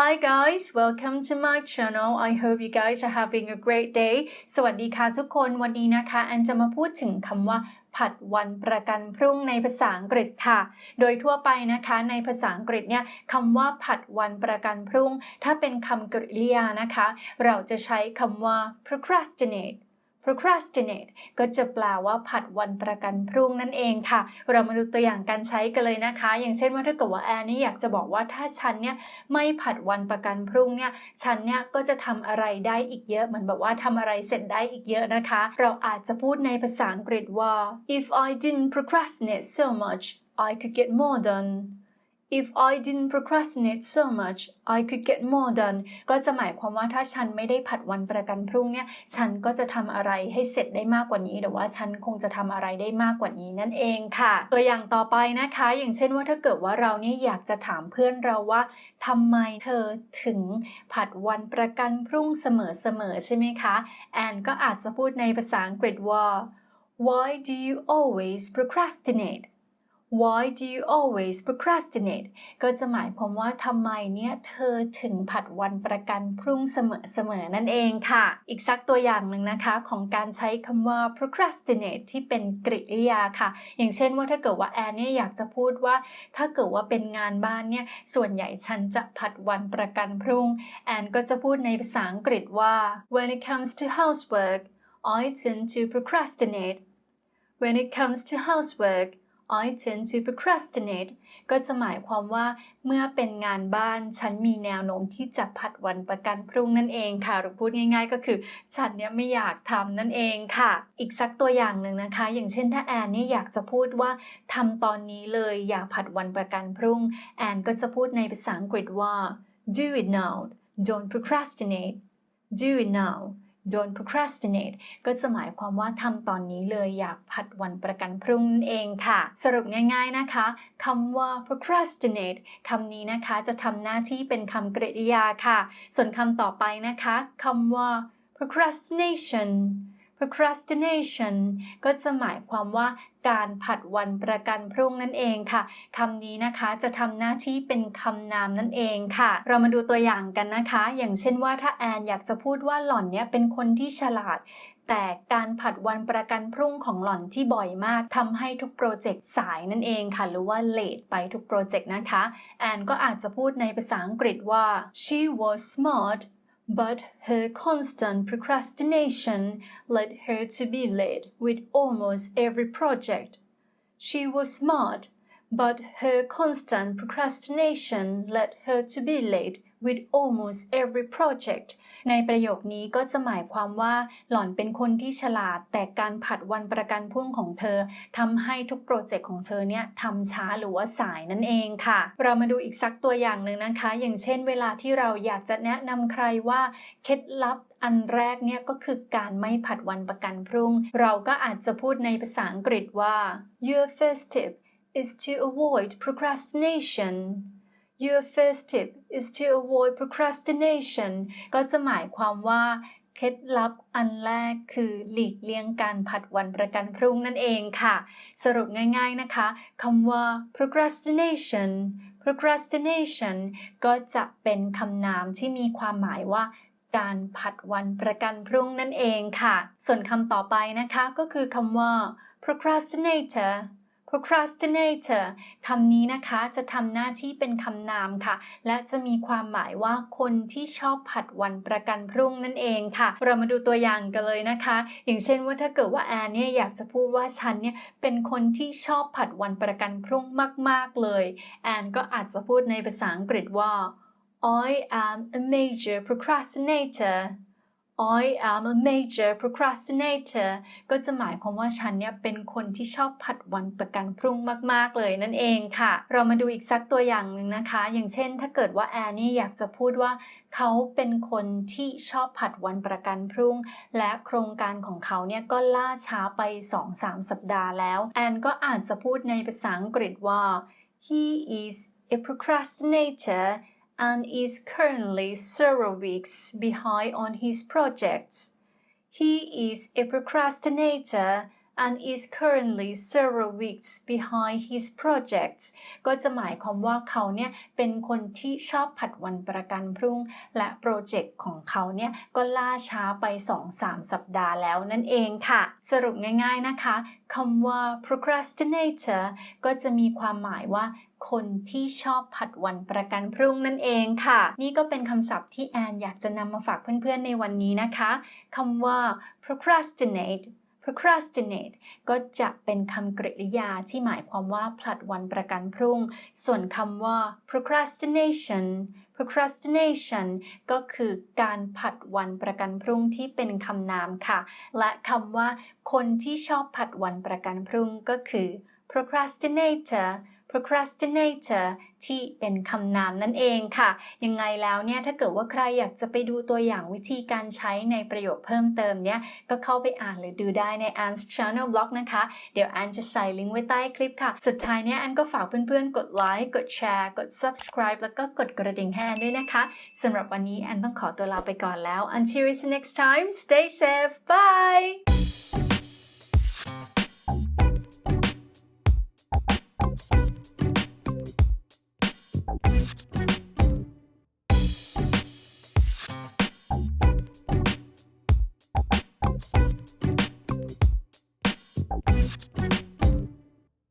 Hi guys, welcome to my channel. I hope you guys are having a great day. สวัสดีค่ะทุกคนวันนี้นะคะ แอนจะมาพูดถึงคำว่าผัดวันประกันพรุ่งในภาษาอังกฤษค่ะ โดยทั่วไปนะคะในภาษาอังกฤษเนี่ยคำว่าผัดวันประกันพรุ่ง ถ้าเป็นคำกริยานะคะ เราจะใช้คำว่า procrastinate procrastinate ก็จะแปลว่าผัดวันประกันพรุ่งนั่นเองค่ะ เรามาดูตัวอย่างการใช้กันเลยนะคะ อย่างเช่นว่าถ้าเกิดว่าแอนนี่อยากจะบอกว่าถ้าฉันเนี่ยไม่ผัดวันประกันพรุ่งเนี่ยฉันเนี่ยก็จะทำอะไรได้อีกเยอะเหมือนแบบว่าทำอะไรเสร็จได้อีกเยอะนะคะ เราอาจจะพูดในภาษาอังกฤษว่า if I didn't procrastinate so much I could get more done If I didn't procrastinate so much I could get more done ก็จะหมายความว่าถ้าฉันไม่ได้ผัดวันประกันพรุ่งเนี่ย ฉันก็จะทำอะไรให้เสร็จได้มากกว่านี้ หรือว่าฉันคงจะทำอะไรได้มากกว่านี้นั่นเองค่ะ ตัวอย่างต่อไปนะคะ อย่างเช่นว่าถ้าเกิดว่าเราเนี่ยอยากจะถามเพื่อนเราว่าทำไมเธอถึงผัดวันประกันพรุ่งเสมอๆใช่ไหมคะแอนก็อาจจะพูดในภาษาอังกฤษว่า Why do you always procrastinate Why do you always procrastinate ก็จะหมายความว่าทำไมเนี่ยเธอถึงผัดวันประกันพรุ่งเสมอๆนั่นเองค่ะ อีกสักตัวอย่างหนึ่งนะคะ ของการใช้คำว่า procrastinate ที่เป็นกริยาค่ะ อย่างเช่นว่าถ้าเกิดว่าแอนเนี่ยอยากจะพูดว่า ถ้าเกิดว่าเป็นงานบ้านเนี่ยส่วนใหญ่ฉันจะผัดวันประกันพรุ่งแอนก็จะพูดในภาษาอังกฤษว่า when it comes to housework I tend to procrastinate when it comes to housework I tend to procrastinate ก็จะหมายความว่าเมื่อเป็นงานบ้านฉันมีแนวโน้มที่จะผัดวันประกันพรุ่งนั่นเองค่ะ หรือพูดง่ายๆ ก็คือ ฉันเนี่ยไม่อยากทำนั่นเองค่ะ อีกสักตัวอย่างหนึ่งนะคะ อย่างเช่นถ้าแอนเนี่ยอยากจะพูดว่าทำตอนนี้เลยอย่าผัดวันประกันพรุ่ง แอนก็จะพูดในภาษาอังกฤษว่า do it now don't procrastinate do it now don't procrastinate ก็จะหมายความว่าทำตอนนี้เลยอยากผัดวันประกันพรุ่งนั่นเองค่ะ สรุปง่ายๆนะคะคำว่า procrastinate คำนี้นะคะจะทำหน้าที่เป็นคำกริยาค่ะ ส่วนคำต่อไปนะคะคำว่า procrastination procrastination ก็จะหมายความว่า การผัดวันประกันพรุ่งนั่นเองค่ะคำนี้นะคะจะทำหน้าที่เป็นคำนามนั่นเองค่ะ เรามาดูตัวอย่างกันนะคะ อย่างเช่นว่าถ้าแอนอยากจะพูดว่าหล่อนเนี่ยเป็นคนที่ฉลาดแต่การผัดวันประกันพรุ่งของหล่อนที่บ่อยมากทำให้ทุกโปรเจกต์สายนั่นเองค่ะ หรือว่าเลทไปทุกโปรเจกต์นะคะ แอนก็อาจจะพูดในภาษาอังกฤษว่า she was smart but her constant procrastination led her to be late with almost every project. She was smart, but her constant procrastination led her to be late with almost every project ในประโยคนี้ก็จะหมายความว่าหล่อนเป็นคนที่ฉลาด แต่การผัดวันประกันพรุ่งของเธอทำให้ทุกโปรเจกต์ของเธอเนี่ยทำช้าหรือว่าสายนั่นเองค่ะ เรามาดูอีกสักตัวอย่างหนึ่งนะคะ อย่างเช่น เวลาที่เราอยากจะแนะนำใครว่าเคล็ดลับอันแรกเนี่ยก็คือการไม่ผัดวันประกันพรุ่ง เราก็อาจจะพูดในภาษาอังกฤษว่า your first tip is to avoid procrastination Your first tip is to avoid procrastination ก็จะหมายความว่าเคล็ดลับอันแรกคือหลีกเลี่ยงการผัดวันประกันพรุ่งนั่นเองค่ะ สรุปง่ายๆนะคะคำว่า procrastination procrastination ก็จะเป็นคำนามที่มีความหมายว่า การผัดวันประกันพรุ่งนั่นเองค่ะ ส่วนคำต่อไปนะคะก็คือคำว่า procrastinator procrastinator คำนี้นะคะจะทำหน้าที่เป็นคำนามค่ะ และจะมีความหมายว่าคนที่ชอบผัดวันประกันพรุ่งนั่นเองค่ะ เรามาดูตัวอย่างกันเลยนะคะ อย่างเช่นว่าถ้าเกิดว่าแอนเนี่ยอยากจะพูดว่าฉันเนี่ยเป็นคนที่ชอบผัดวันประกันพรุ่งมาก ๆ เลยแอนก็อาจจะพูดในภาษาอังกฤษว่า I am a major procrastinator I am a major procrastinator ก็จะหมายความว่าฉันเนี่ยเป็นคนที่ชอบผัดวันประกันพรุ่งมาก ๆ เลยนั่นเองค่ะ เรามาดูอีกสักตัวอย่างหนึ่งนะคะ อย่างเช่น ถ้าเกิดว่าแอนนี่อยากจะพูดว่าเขาเป็นคนที่ชอบผัดวันประกันพรุ่ง และโครงการของเขาเนี่ยก็ล่าช้าไป 2-3 สัปดาห์แล้ว แอนก็อาจจะพูดในภาษาอังกฤษว่า he is a procrastinator and is currently several weeks behind on his projects. He is a procrastinator and is currently several weeks behind his projects ก็จะหมายความว่าเขาเนี่ยเป็นคนที่ชอบผัดวันประกันพรุ่ง และโปรเจกต์ของเขาเนี่ยก็ล่าช้าไป 2-3 สัปดาห์แล้วนั่นเองค่ะ สรุปง่ายๆนะคะคำว่า procrastinator ก็จะมีความหมายว่า คนที่ชอบผัดวันประกันพรุ่งนั่นเองค่ะ นี่ก็เป็นคำศัพท์ที่แอนอยากจะนำมาฝากเพื่อนๆในวันนี้นะคะคำว่า procrastinate procrastinate ก็จะเป็นคำกริยาที่หมายความว่าผลัดวันประกันพรุ่ง ส่วนคำว่า procrastination procrastination ก็คือการผัดวันประกันพรุ่งที่เป็นคำนามค่ะ และคำว่าคนที่ชอบผัดวันประกันพรุ่งก็คือ procrastinator procrastinator ที่เป็นคำนามนั่นเองค่ะ ยังไงแล้วเนี่ยถ้าเกิดว่าใครอยากจะไปดูตัวอย่างวิธีการใช้ในประโยคเพิ่มเติมเนี่ย ก็เข้าไปอ่านหรือดูได้ใน Anne's Channel Blog นะคะ เดี๋ยวแอนจะใส่ลิงก์ไว้ใต้คลิปค่ะ สุดท้ายเนี่ยแอนก็ฝากเพื่อนๆ กดไลค์กดแชร์ กด subscribe แล้วก็กดกระดิ่งให้แอนด้วยนะคะสำหรับวันนี้แอนต้องขอตัวลาไปก่อนแล้ว until next time stay safe bye Bye.